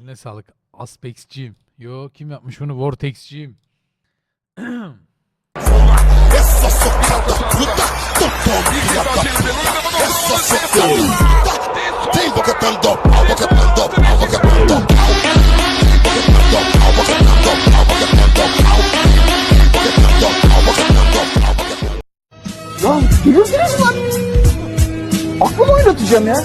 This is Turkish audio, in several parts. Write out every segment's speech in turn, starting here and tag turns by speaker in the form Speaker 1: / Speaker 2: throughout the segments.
Speaker 1: Eline sağlık. Aspex'ciyim. Yo kim yapmış bunu? Vortex'ciyim.
Speaker 2: Ya gelirsiniz lan. Aklımı oynatacağım ya.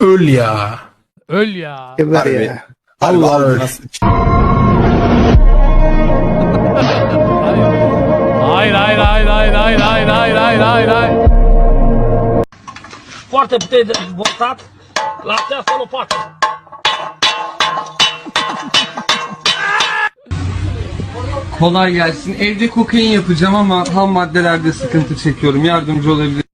Speaker 3: Öl ya.
Speaker 1: Öl ya.
Speaker 2: Geber
Speaker 3: Harbi.
Speaker 2: ya.
Speaker 3: Allah öl.
Speaker 1: Hayır hayır hayır hayır hayır hayır hayır hayır hayır hayır.
Speaker 4: Foarte putere votat la această lopată.
Speaker 5: Kolay gelsin. Evde kokain yapacağım ama ham maddelerde sıkıntı çekiyorum. Yardımcı olabilir.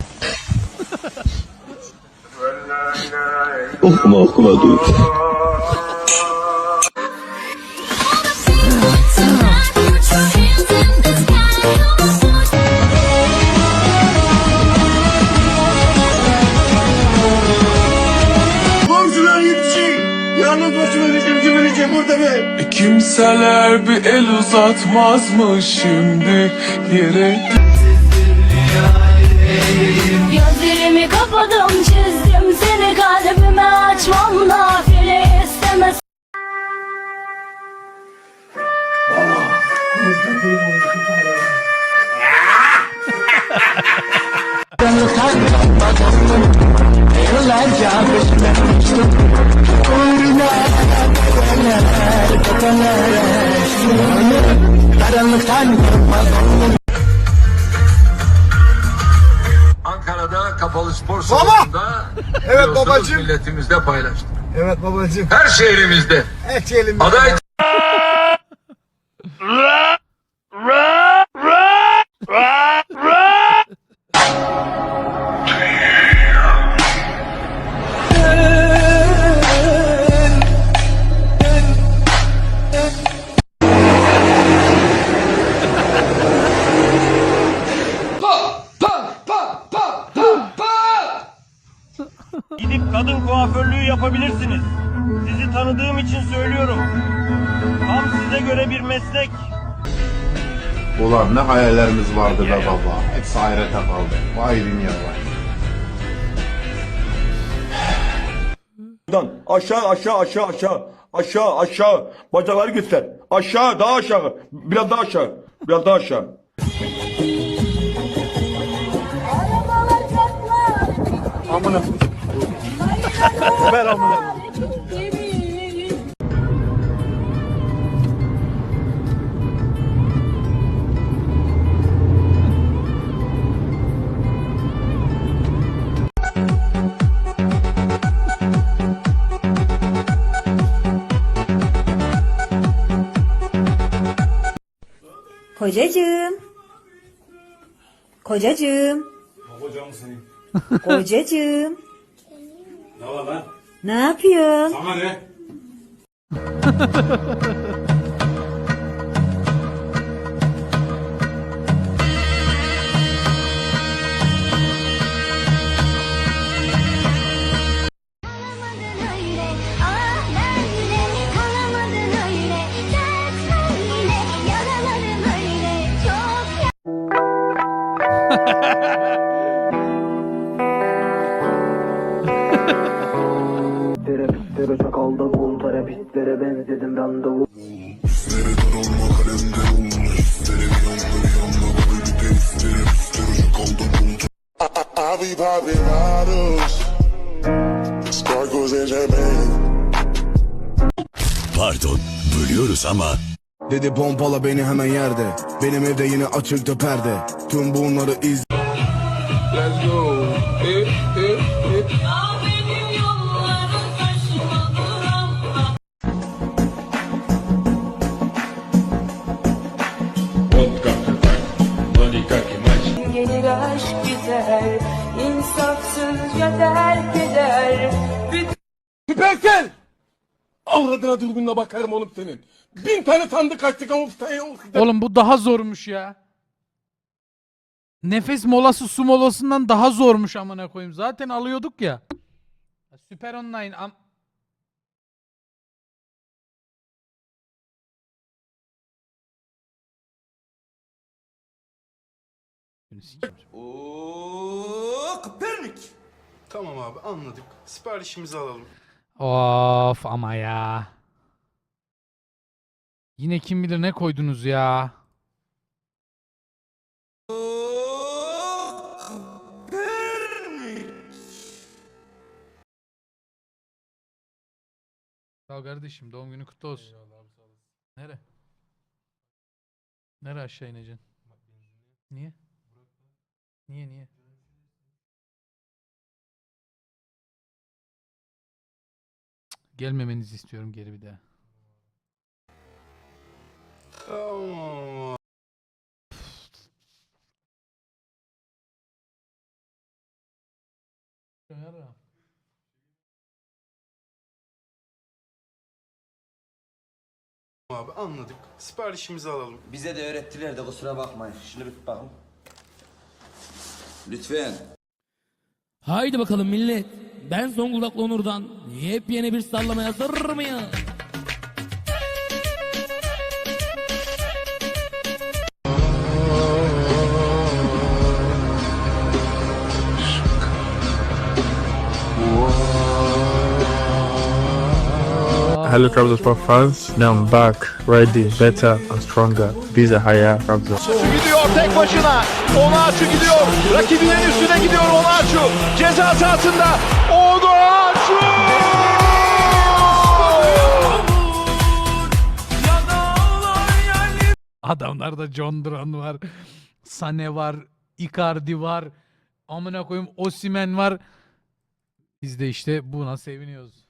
Speaker 6: Okuma okuma dur.
Speaker 7: Be.
Speaker 3: Kimseler bir el uzatmaz mı şimdi yere
Speaker 8: Gözlerimi kapadım
Speaker 9: spor salonunda evet babacığım milletimizle paylaştık.
Speaker 2: Evet babacığım.
Speaker 9: Her şehrimizde
Speaker 2: Her şeyim.
Speaker 9: aday
Speaker 4: yapabilirsiniz. Sizi tanıdığım için söylüyorum. Tam size göre bir meslek.
Speaker 6: Ulan ne hayallerimiz vardı be baba. Hepsi hayrete kaldı. Vay dünya vay.
Speaker 7: Buradan aşağı aşağı aşağı aşağı. Aşağı aşağı. Bacakları göster. Aşağı daha aşağı. Biraz daha aşağı. Biraz daha aşağı.
Speaker 8: Kocacığım. Kocacığım. Kocam senin. Kocacığım Ne var lan? Ne yapıyorsun?
Speaker 10: öyle
Speaker 2: Terapistlere sakalda bir varos Sparkles in
Speaker 6: Pardon bölüyoruz ama
Speaker 7: Dedi pompala beni hemen yerde. Benim evde yine açıkta perde Tüm bunları iz Let's go. Hip, hip, hip. Vodka kızar, Monika Kimaç.
Speaker 8: Gelir aşk gider, insafsızca terk eder.
Speaker 11: Hiperkel! Allah adına dürbünle bakarım oğlum senin. Bin tane sandık açtık ama...
Speaker 1: Oğlum bu daha zormuş ya. Nefes molası su molasından daha zormuş amına koyayım. Zaten alıyorduk ya. Süper online am
Speaker 11: Tamam abi anladık. Siparişimizi alalım.
Speaker 1: Of ama ya. Yine kim bilir ne koydunuz ya. Sağ ol kardeşim doğum günü kutlu olsun. Nere? Nere aşağı ineceksin? Niye? Niye niye? Cık, Gelmemenizi istiyorum geri bir daha.
Speaker 11: Tamam. Abi anladık. Siparişimizi alalım.
Speaker 9: Bize de öğrettiler de kusura bakmayın. Şunu bir bakın. Lütfen.
Speaker 8: Haydi bakalım millet. Ben Zonguldaklı Onur'dan yepyeni bir sallamaya hazır mıyım?
Speaker 11: Hello Trabzon Sport fans. Now I'm back, ready, better and stronger. Biz are higher Trabzon.
Speaker 4: Gidiyor tek başına. Onaçu gidiyor. Rakibinin üstüne gidiyor Onaçu. Ceza sahasında. Onaçu!
Speaker 1: Adamlarda John Duran var. Sane var. Icardi var. Amına koyayım Osimen var. Biz de işte buna seviniyoruz.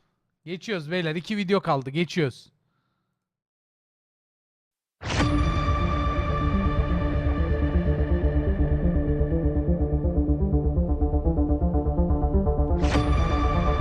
Speaker 1: Geçiyoruz beyler. iki video kaldı. Geçiyoruz.